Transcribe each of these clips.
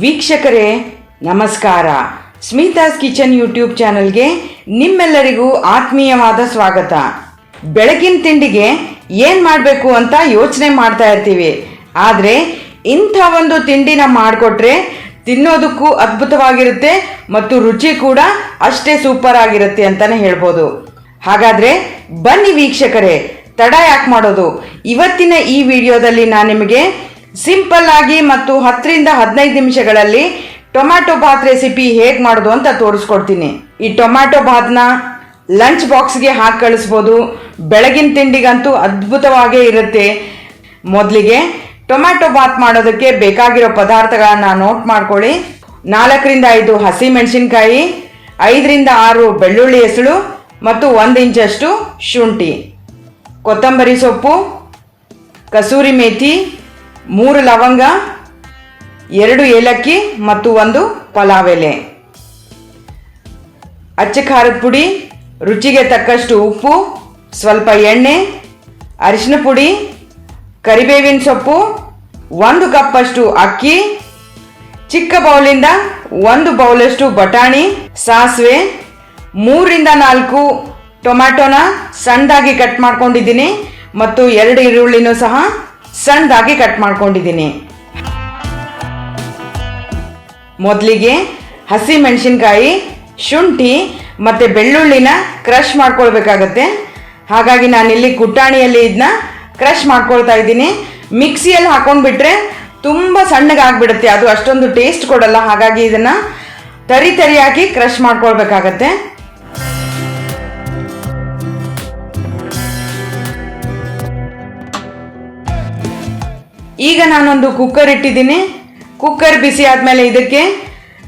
ವೀಕ್ಷಕರೇ, ನಮಸ್ಕಾರ. Smitha's kitchen YouTube ಚಾನಲ್ಗೆ ನಿಮ್ಮೆಲ್ಲರಿಗೂ ಆತ್ಮೀಯವಾದ ಸ್ವಾಗತ. ಬೆಳಗಿನ ತಿಂಡಿಗೆ ಏನು ಮಾಡಬೇಕು ಅಂತ ಯೋಚನೆ ಮಾಡ್ತಾ ಇರ್ತೀವಿ. ಆದರೆ ಇಂಥ ಒಂದು ತಿಂಡಿನ ಮಾಡಿಕೊಟ್ರೆ ತಿನ್ನೋದಕ್ಕೂ ಅದ್ಭುತವಾಗಿರುತ್ತೆ ಮತ್ತು ರುಚಿ ಕೂಡ ಅಷ್ಟೇ ಸೂಪರ್ ಆಗಿರುತ್ತೆ ಅಂತಲೇ ಹೇಳ್ಬೋದು. ಹಾಗಾದರೆ ಬನ್ನಿ ವೀಕ್ಷಕರೇ, ತಡ ಯಾಕೆ ಮಾಡೋದು? ಇವತ್ತಿನ ಈ ವಿಡಿಯೋದಲ್ಲಿ ನಾನು ನಿಮಗೆ ಸಿಂಪಲ್ ಆಗಿ ಮತ್ತು ಹತ್ತರಿಂದ ಹದಿನೈದು ನಿಮಿಷಗಳಲ್ಲಿ ಟೊಮ್ಯಾಟೊ ಬಾತ್ ರೆಸಿಪಿ ಹೇಗೆ ಮಾಡೋದು ಅಂತ ತೋರಿಸ್ಕೊಡ್ತೀನಿ. ಈ ಟೊಮ್ಯಾಟೊ ಬಾತ್ನ ಲಂಚ್ ಬಾಕ್ಸ್ಗೆ ಹಾಕಿ ಕಳಿಸ್ಬೋದು. ಬೆಳಗಿನ ತಿಂಡಿಗಂತೂ ಅದ್ಭುತವಾಗೇ ಇರುತ್ತೆ. ಮೊದಲಿಗೆ ಟೊಮ್ಯಾಟೊ ಬಾತ್ ಮಾಡೋದಕ್ಕೆ ಬೇಕಾಗಿರೋ ಪದಾರ್ಥಗಳನ್ನ ನೋಟ್ ಮಾಡ್ಕೊಳ್ಳಿ. ನಾಲ್ಕರಿಂದ ಐದು ಹಸಿ ಮೆಣಸಿನ್ಕಾಯಿ ಐದರಿಂದ ಆರು ಬೆಳ್ಳುಳ್ಳಿ ಹೆಸಳು ಮತ್ತು ಒಂದು ಇಂಚಷ್ಟು ಶುಂಠಿ. ಕೊತ್ತಂಬರಿ ಸೊಪ್ಪು, ಕಸೂರಿ ಮೇಥಿ ಮೂರು ಲವಂಗ, ಎರಡು ಏಲಕ್ಕಿ ಮತ್ತು ಒಂದು ಪಲಾವ್ ಎಲೆ ಅಚ್ಚ ಖಾರದ ಪುಡಿ, ರುಚಿಗೆ ತಕ್ಕಷ್ಟು ಉಪ್ಪು, ಸ್ವಲ್ಪ ಎಣ್ಣೆ, ಅರಿಶಿನ ಪುಡಿ, ಕರಿಬೇವಿನ ಸೊಪ್ಪು, ಒಂದು ಕಪ್ಪಷ್ಟು ಅಕ್ಕಿ, ಚಿಕ್ಕ ಬೌಲಿಂದ ಒಂದು ಬೌಲಷ್ಟು ಬಟಾಣಿ, ಸಾಸಿವೆ, ಮೂರಿಂದ ನಾಲ್ಕು ಟೊಮ್ಯಾಟೊನ ಸಣ್ಣದಾಗಿ ಕಟ್ ಮಾಡ್ಕೊಂಡಿದ್ದೀನಿ ಮತ್ತು ಎರಡು ಈರುಳ್ಳಿನೂ ಸಹ ಸಣ್ಣದಾಗಿ ಕಟ್ ಮಾಡ್ಕೊಂಡಿದ್ದೀನಿ. ಮೊದಲಿಗೆ ಹಸಿ ಮೆಣಸಿನ್ಕಾಯಿ, ಶುಂಠಿ ಮತ್ತು ಬೆಳ್ಳುಳ್ಳಿನ ಕ್ರಷ್ ಮಾಡ್ಕೊಳ್ಬೇಕಾಗತ್ತೆ. ಹಾಗಾಗಿ ನಾನಿಲ್ಲಿ ಕುಟ್ಟಾಣಿಯಲ್ಲಿ ಇದನ್ನ ಕ್ರಷ್ ಮಾಡ್ಕೊಳ್ತಾ ಇದ್ದೀನಿ. ಮಿಕ್ಸಿಯಲ್ಲಿ ಹಾಕೊಂಡ್ಬಿಟ್ರೆ ತುಂಬ ಸಣ್ಣಗಾಗ್ಬಿಡುತ್ತೆ. ಅದು ಅಷ್ಟೊಂದು ಟೇಸ್ಟ್ ಕೊಡಲ್ಲ. ಹಾಗಾಗಿ ಇದನ್ನು ತರಿ ತರಿಯಾಗಿ ಕ್ರಷ್ ಮಾಡ್ಕೊಳ್ಬೇಕಾಗತ್ತೆ. ಈಗ ನಾನೊಂದು ಕುಕ್ಕರ್ ಇಟ್ಟಿದ್ದೀನಿ. ಕುಕ್ಕರ್ ಬಿಸಿ ಆದಮೇಲೆ ಇದಕ್ಕೆ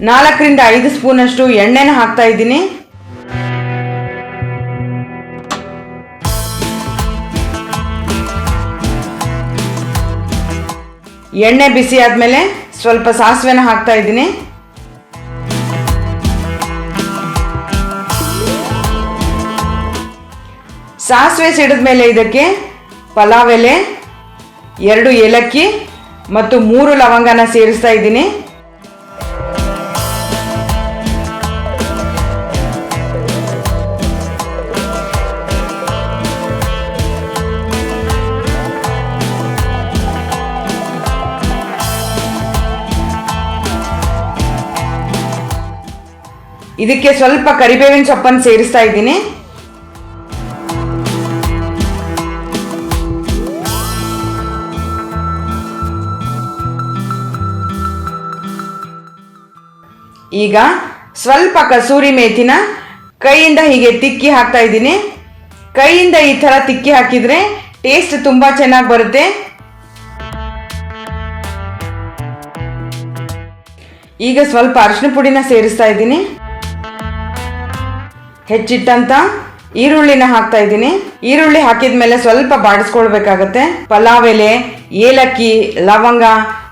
ನಾಲ್ಕರಿಂದ ಐದು ಸ್ಪೂನಷ್ಟು ಎಣ್ಣೆನ ಹಾಕ್ತಾ ಇದ್ದೀನಿ. ಎಣ್ಣೆ ಬಿಸಿ ಆದಮೇಲೆ ಸ್ವಲ್ಪ ಸಾಸಿವೆನ ಹಾಕ್ತಾ ಇದ್ದೀನಿ. ಸಾಸಿವೆ ಸಿಡಿದ ಮೇಲೆ ಇದಕ್ಕೆ ಪಲಾವ್ ಎಲೆ ಎರಡು ಏಲಕ್ಕಿ ಮತ್ತು ಮೂರು ಲವಂಗನ ಸೇರಿಸ್ತಾ ಇದ್ದೀನಿ. ಇದಕ್ಕೆ ಸ್ವಲ್ಪ ಕರಿಬೇವಿನ ಸೊಪ್ಪನ್ನು ಸೇರಿಸ್ತಾ ಇದ್ದೀನಿ. ಈಗ ಸ್ವಲ್ಪ ಕಸೂರಿ ಮೇಥಿನ ಕೈಯಿಂದ ಹೀಗೆ ತಿಕ್ಕಿ ಹಾಕ್ತಾ ಇದ್ದೀನಿ. ಕೈಯಿಂದ ಈ ಥರ ತಿಕ್ಕಿ ಹಾಕಿದರೆ ಟೇಸ್ಟ್ ತುಂಬ ಚೆನ್ನಾಗಿ ಬರುತ್ತೆ. ಈಗ ಸ್ವಲ್ಪ ಅರಿಶಿನ ಪುಡಿನ ಸೇರಿಸ್ತಾ ಇದ್ದೀನಿ. ಹೆಚ್ಚಿಟ್ಟಂತ ಈರುಳ್ಳಿನ ಹಾಕ್ತಾ ಇದ್ದೀನಿ. ಈರುಳ್ಳಿ ಹಾಕಿದ ಮೇಲೆ ಸ್ವಲ್ಪ ಬಾಡಿಸ್ಕೊಳ್ಬೇಕಾಗತ್ತೆ. ಪಲಾವ್ ಎಲೆ, ಏಲಕ್ಕಿ, ಲವಂಗ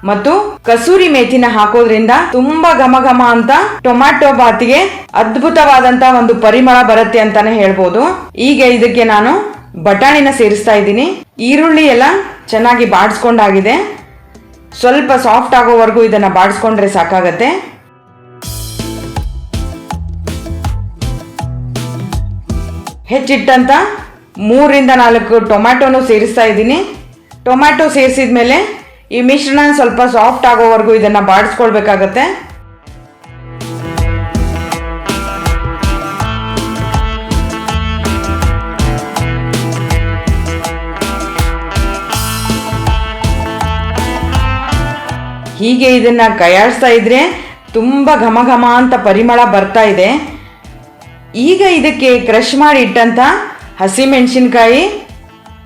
ಮತ್ತು ಕಸೂರಿ ಮೇಥಿನ ಹಾಕೋದ್ರಿಂದ ತುಂಬಾ ಘಮ ಘಮ ಅಂತ ಟೊಮ್ಯಾಟೊ ಬಾತಿಗೆ ಅದ್ಭುತವಾದಂತ ಒಂದು ಪರಿಮಳ ಬರುತ್ತೆ ಅಂತಾನೆ ಹೇಳ್ಬೋದು. ಈಗ ಇದಕ್ಕೆ ನಾನು ಬಟಾಣಿನ ಸೇರಿಸ್ತಾ ಇದ್ದೀನಿ. ಈರುಳ್ಳಿ ಎಲ್ಲ ಚೆನ್ನಾಗಿ ಬಾಡಿಸ್ಕೊಂಡಾಗಿದೆ. ಸ್ವಲ್ಪ ಸಾಫ್ಟ್ ಆಗೋವರೆಗೂ ಇದನ್ನ ಬಾಡಿಸ್ಕೊಂಡ್ರೆ ಸಾಕಾಗತ್ತೆ. ಹೆಚ್ಚಿಟ್ಟಂತ ಮೂರಿಂದ ನಾಲ್ಕು ಟೊಮ್ಯಾಟೊನು ಸೇರಿಸ್ತಾ ಇದ್ದೀನಿ. ಟೊಮ್ಯಾಟೊ ಸೇರಿಸಿದ ಮೇಲೆ ಈ ಮಿಶ್ರಣ ಸ್ವಲ್ಪ ಸಾಫ್ಟ್ ಆಗೋವರೆಗೂ ಇದನ್ನು ಬಾಡಿಸ್ಕೊಳ್ಬೇಕಾಗತ್ತೆ. ಹೀಗೆ ಇದನ್ನು ಕೈಯಾಡಿಸ್ತಾ ಇದ್ರೆ ತುಂಬ ಘಮ ಘಮ ಅಂತ ಪರಿಮಳ ಬರ್ತಾ ಇದೆ. ಈಗ ಇದಕ್ಕೆ ಕ್ರಷ್ ಮಾಡಿ ಇಟ್ಟಂಥ ಹಸಿಮೆಣಸಿನ್ಕಾಯಿ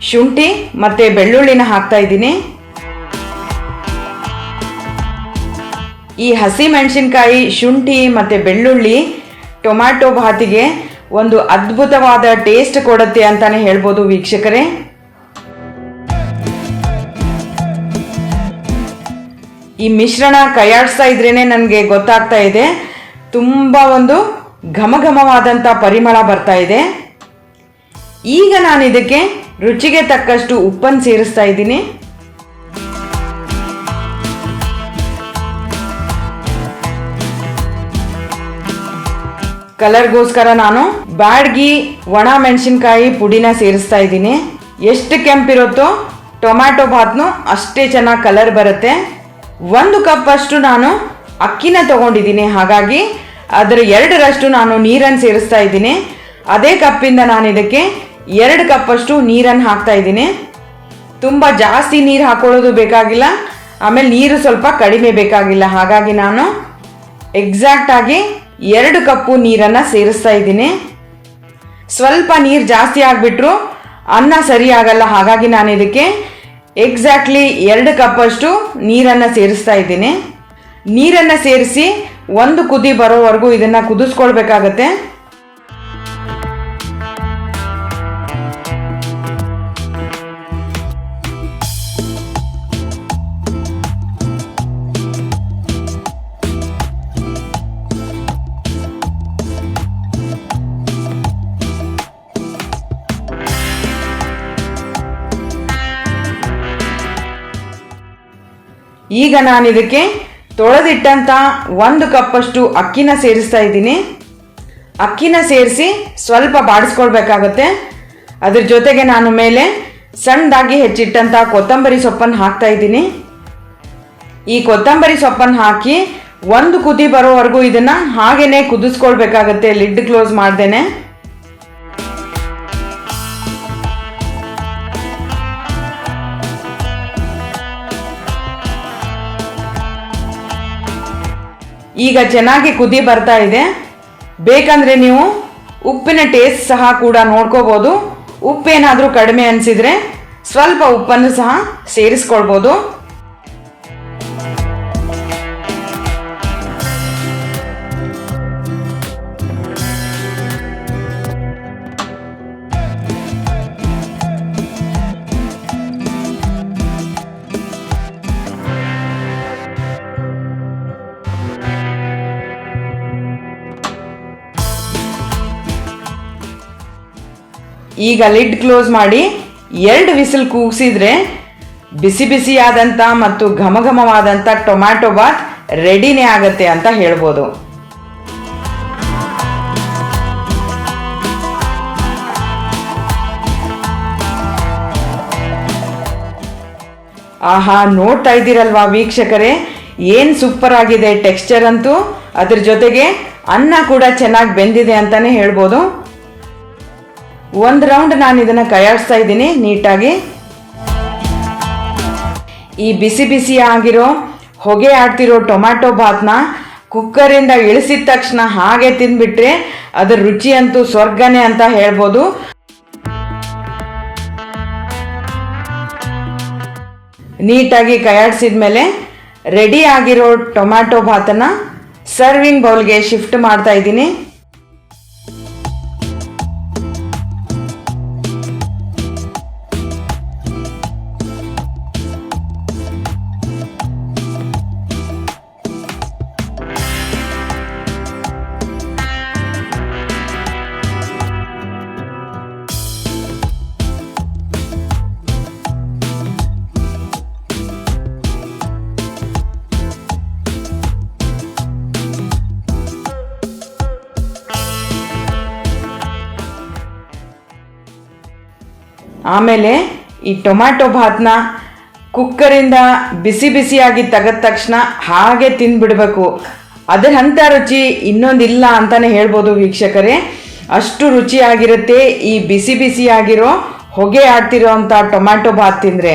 ಶುಂಠಿ ಮತ್ತು ಬೆಳ್ಳುಳ್ಳಿನ ಹಾಕ್ತಾ ಇದ್ದೀನಿ. ಈ ಹಸಿ ಮೆಣಸಿನ್ಕಾಯಿ, ಶುಂಠಿ ಮತ್ತು ಬೆಳ್ಳುಳ್ಳಿ ಟೊಮ್ಯಾಟೊ ಭಾತಿಗೆ ಒಂದು ಅದ್ಭುತವಾದ ಟೇಸ್ಟ್ ಕೊಡುತ್ತೆ ಅಂತಾನೆ ಹೇಳ್ಬೋದು ವೀಕ್ಷಕರೇ. ಈ ಮಿಶ್ರಣ ಕೈಯಾಡಿಸ್ತಾ ಇದ್ರೇ ನನಗೆ ಗೊತ್ತಾಗ್ತಾ ಇದೆ. ತುಂಬ ಒಂದು ಘಮಘಮವಾದಂಥ ಪರಿಮಳ ಬರ್ತಾ ಇದೆ. ಈಗ ನಾನು ಇದಕ್ಕೆ ರುಚಿಗೆ ತಕ್ಕಷ್ಟು ಉಪ್ಪನ್ನು ಸೇರಿಸ್ತಾ ಇದ್ದೀನಿ. ಕಲರ್ಗೋಸ್ಕರ ನಾನು ಬ್ಯಾಡ್ಗಿ, ಒಣ ಮೆಣಸಿನ್ಕಾಯಿ ಪುಡಿನ ಸೇರಿಸ್ತಾ ಇದ್ದೀನಿ. ಎಷ್ಟು ಕೆಂಪಿರುತ್ತೋ ಟೊಮ್ಯಾಟೊ ಭಾತ್ನು ಅಷ್ಟೇ ಚೆನ್ನಾಗಿ ಕಲರ್ ಬರುತ್ತೆ. ಒಂದು ಕಪ್ಪಷ್ಟು ನಾನು ಅಕ್ಕಿನ ತಗೊಂಡಿದ್ದೀನಿ. ಹಾಗಾಗಿ ಅದರ ಎರಡರಷ್ಟು ನಾನು ನೀರನ್ನು ಸೇರಿಸ್ತಾ ಇದ್ದೀನಿ. ಅದೇ ಕಪ್ಪಿಂದ ನಾನು ಇದಕ್ಕೆ ಎರಡು ಕಪ್ಪಷ್ಟು ನೀರನ್ನು ಹಾಕ್ತಾ ಇದ್ದೀನಿ. ತುಂಬ ಜಾಸ್ತಿ ನೀರು ಹಾಕೊಳ್ಳೋದು ಬೇಕಾಗಿಲ್ಲ. ಆಮೇಲೆ ನೀರು ಸ್ವಲ್ಪ ಕಡಿಮೆ ಬೇಕಾಗಿಲ್ಲ. ಹಾಗಾಗಿ ನಾನು ಎಕ್ಸಾಕ್ಟಾಗಿ ಎರಡು ಕಪ್ಪು ನೀರನ್ನು ಸೇರಿಸ್ತಾ ಇದ್ದೀನಿ. ಸ್ವಲ್ಪ ನೀರು ಜಾಸ್ತಿ ಆಗಿಬಿಟ್ರು ಅನ್ನ ಸರಿಯಾಗಲ್ಲ ಹಾಗಾಗಿ ನಾನು ಇದಕ್ಕೆ ಎಕ್ಸಾಕ್ಟ್ಲಿ ಎರಡು ಕಪ್ಪಷ್ಟು ನೀರನ್ನು ಸೇರಿಸ್ತಾ ಇದ್ದೀನಿ. ನೀರನ್ನು ಸೇರಿಸಿ ಒಂದು ಕುದಿ ಬರೋವರೆಗೂ ಇದನ್ನು ಕುದಿಸ್ಕೊಳ್ಬೇಕಾಗತ್ತೆ. ಈಗ ನಾನು ಇದಕ್ಕೆ ತೊಳೆದಿಟ್ಟಂಥ ಒಂದು ಕಪ್ಪಷ್ಟು ಅಕ್ಕಿನ ಸೇರಿಸ್ತಾ ಇದ್ದೀನಿ. ಅಕ್ಕಿನ ಸೇರಿಸಿ ಸ್ವಲ್ಪ ಬಾಡಿಸ್ಕೊಳ್ಬೇಕಾಗತ್ತೆ. ಅದ್ರ ಜೊತೆಗೆ ನಾನು ಮೇಲೆ ಸಣ್ಣದಾಗಿ ಹೆಚ್ಚಿಟ್ಟಂಥ ಕೊತ್ತಂಬರಿ ಸೊಪ್ಪನ್ನು ಹಾಕ್ತಾ ಇದ್ದೀನಿ. ಈ ಕೊತ್ತಂಬರಿ ಸೊಪ್ಪನ್ನು ಹಾಕಿ ಒಂದು ಕುದಿ ಬರೋವರೆಗೂ ಇದನ್ನು ಹಾಗೇ ಕುದಿಸ್ಕೊಳ್ಬೇಕಾಗತ್ತೆ. ಲಿಡ್ ಕ್ಲೋಸ್ ಮಾಡ್ದೇನೆ. ಈಗ ಚೆನ್ನಾಗಿ ಕುದಿ ಬರ್ತಾ ಇದೆ. ಬೇಕಂದ್ರೆ ನೀವು ಉಪ್ಪಿನ ಟೇಸ್ಟ್ ಸಹ ಕೂಡ ನೋಡ್ಕೋಬೋದು. ಉಪ್ಪೇನಾದರೂ ಕಡಿಮೆ ಅನಿಸಿದರೆ ಸ್ವಲ್ಪ ಉಪ್ಪನ್ನು ಸಹ ಸೇರಿಸ್ಕೊಳ್ಬೋದು. ಈಗ ಲಿಡ್ ಕ್ಲೋಸ್ ಮಾಡಿ ಎರಡು ವಿಸಿಲ್ ಕೂಗಿಸಿದ್ರೆ ಬಿಸಿ ಬಿಸಿಯಾದಂಥ ಮತ್ತು ಘಮಘಮವಾದಂಥ ಟೊಮ್ಯಾಟೊ ಬಾತ್ ರೆಡಿನೇ ಆಗತ್ತೆ ಅಂತ ಹೇಳ್ಬೋದು. ಆಹಾ, ನೋಡ್ತಾ ಇದ್ದೀರಲ್ವಾ ವೀಕ್ಷಕರೇ? ಏನು ಸೂಪರ್ ಆಗಿದೆ ಟೆಕ್ಸ್ಚರ್ ಅಂತೂ? ಅದ್ರ ಜೊತೆಗೆ ಅನ್ನ ಕೂಡ ಚೆನ್ನಾಗಿ ಬೆಂದಿದೆ ಅಂತಾನೆ ಹೇಳ್ಬೋದು. ಒಂದು ರೌಂಡ್ ನಾನು ಇದನ್ನು ಕಯಾಡಿಸ್ತಾ ಇದ್ದೀನಿ, ನೀಟಾಗಿ. ಈ ಬಿಸಿ ಬಿಸಿ ಆಗಿರೋ ಹೊಗೆ ಆಡ್ತಿರೋ ಟೊಮ್ಯಾಟೊ ಬಾತ್ನ ಕುಕ್ಕರಿಂದ ಇಳಿಸಿದ ತಕ್ಷಣ ಹಾಗೆ ತಿಂದ್ಬಿಟ್ರೆ ಅದರ ರುಚಿ ಅಂತೂ ಸ್ವರ್ಗನೇ ಅಂತ ಹೇಳ್ಬೋದು. ನೀಟಾಗಿ ಕೈಯಾಡಿಸಿದ ಮೇಲೆ ರೆಡಿ ಆಗಿರೋ ಟೊಮ್ಯಾಟೊ ಭಾತನ ಸರ್ವಿಂಗ್ ಬೌಲ್ಗೆ ಶಿಫ್ಟ್ ಮಾಡ್ತಾ ಇದ್ದೀನಿ. ಆಮೇಲೆ ಈ ಟೊಮ್ಯಾಟೊ ಭಾತ್ನ ಕುಕ್ಕರಿಂದ ಬಿಸಿ ಬಿಸಿಯಾಗಿ ತೆಗೆದ ತಕ್ಷಣ ಹಾಗೆ ತಿಂದ್ಬಿಡ್ಬೇಕು. ಅದರ ಅಂಥ ರುಚಿ ಇನ್ನೊಂದಿಲ್ಲ ಅಂತಲೇ ಹೇಳ್ಬೋದು ವೀಕ್ಷಕರೇ. ಅಷ್ಟು ರುಚಿಯಾಗಿರುತ್ತೆ ಈ ಬಿಸಿ ಬಿಸಿಯಾಗಿರೋ ಹೊಗೆ ಆಡ್ತಿರೋ ಅಂಥ ಟೊಮ್ಯಾಟೊ ಭಾತ್ ತಿಂದರೆ.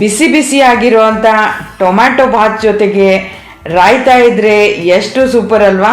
ಬಿಸಿ ಬಿಸಿಯಾಗಿರೋ ಅಂಥ ಟೊಮ್ಯಾಟೊ ಭಾತ್ ಜೊತೆಗೆ ರಾಯ್ತಾ ಇದ್ರೆ ಎಷ್ಟು ಸೂಪರ್ ಅಲ್ವಾ?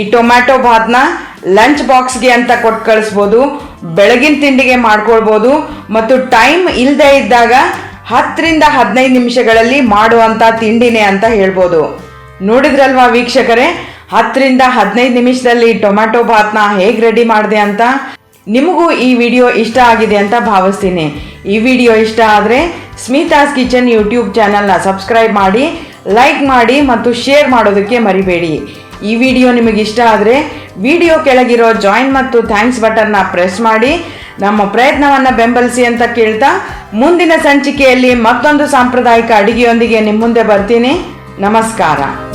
ಈ ಟೊಮ್ಯಾಟೊ ಭಾತ್ನ ಲಂಚ್ ಬಾಕ್ಸ್ಗೆ ಅಂತ ಕೊಟ್ಟು ಕಳಿಸ್ಬೋದು, ಬೆಳಗಿನ ತಿಂಡಿಗೆ ಮಾಡ್ಕೊಳ್ಬೋದು ಮತ್ತು ಟೈಮ್ ಇಲ್ಲದೆ ಇದ್ದಾಗ ಹತ್ತರಿಂದ ಹದಿನೈದು ನಿಮಿಷಗಳಲ್ಲಿ ಮಾಡುವಂಥ ತಿಂಡಿನೇ ಅಂತ ಹೇಳ್ಬೋದು. ನೋಡಿದ್ರಲ್ವಾ ವೀಕ್ಷಕರೇ? ಹತ್ತರಿಂದ ಹದಿನೈದು ನಿಮಿಷದಲ್ಲಿ ಟೊಮ್ಯಾಟೊ ಭಾತ್ನ ಹೇಗೆ ರೆಡಿ ಮಾಡಿದೆ ಅಂತ? ನಿಮಗೂ ಈ ವಿಡಿಯೋ ಇಷ್ಟ ಆಗಿದೆ ಅಂತ ಭಾವಿಸ್ತೀನಿ. ಈ ವಿಡಿಯೋ ಇಷ್ಟ ಆದರೆ ಸ್ಮಿತಾಸ್ ಕಿಚನ್ ಯೂಟ್ಯೂಬ್ ಚಾನಲ್ನ ಸಬ್ಸ್ಕ್ರೈಬ್ ಮಾಡಿ, ಲೈಕ್ ಮಾಡಿ ಮತ್ತು ಶೇರ್ ಮಾಡೋದಕ್ಕೆ ಮರಿಬೇಡಿ. ಈ ವಿಡಿಯೋ ನಿಮಗೆ ಇಷ್ಟ ಆದರೆ ವಿಡಿಯೋ ಕೆಳಗಿರೋ ಜಾಯಿನ್ ಮತ್ತು ಥ್ಯಾಂಕ್ಸ್ ಬಟನ್ನ ಪ್ರೆಸ್ ಮಾಡಿ. ನಮ್ಮ ಪ್ರಯತ್ನವನ್ನು ಬೆಂಬಲಿಸಿ ಅಂತ ಕೇಳ್ತಾ ಮುಂದಿನ ಸಂಚಿಕೆಯಲ್ಲಿ ಮತ್ತೊಂದು ಸಾಂಪ್ರದಾಯಿಕ ಅಡುಗೆಯೊಂದಿಗೆ ನಿಮ್ಮ ಮುಂದೆ ಬರ್ತೀನಿ. ನಮಸ್ಕಾರ.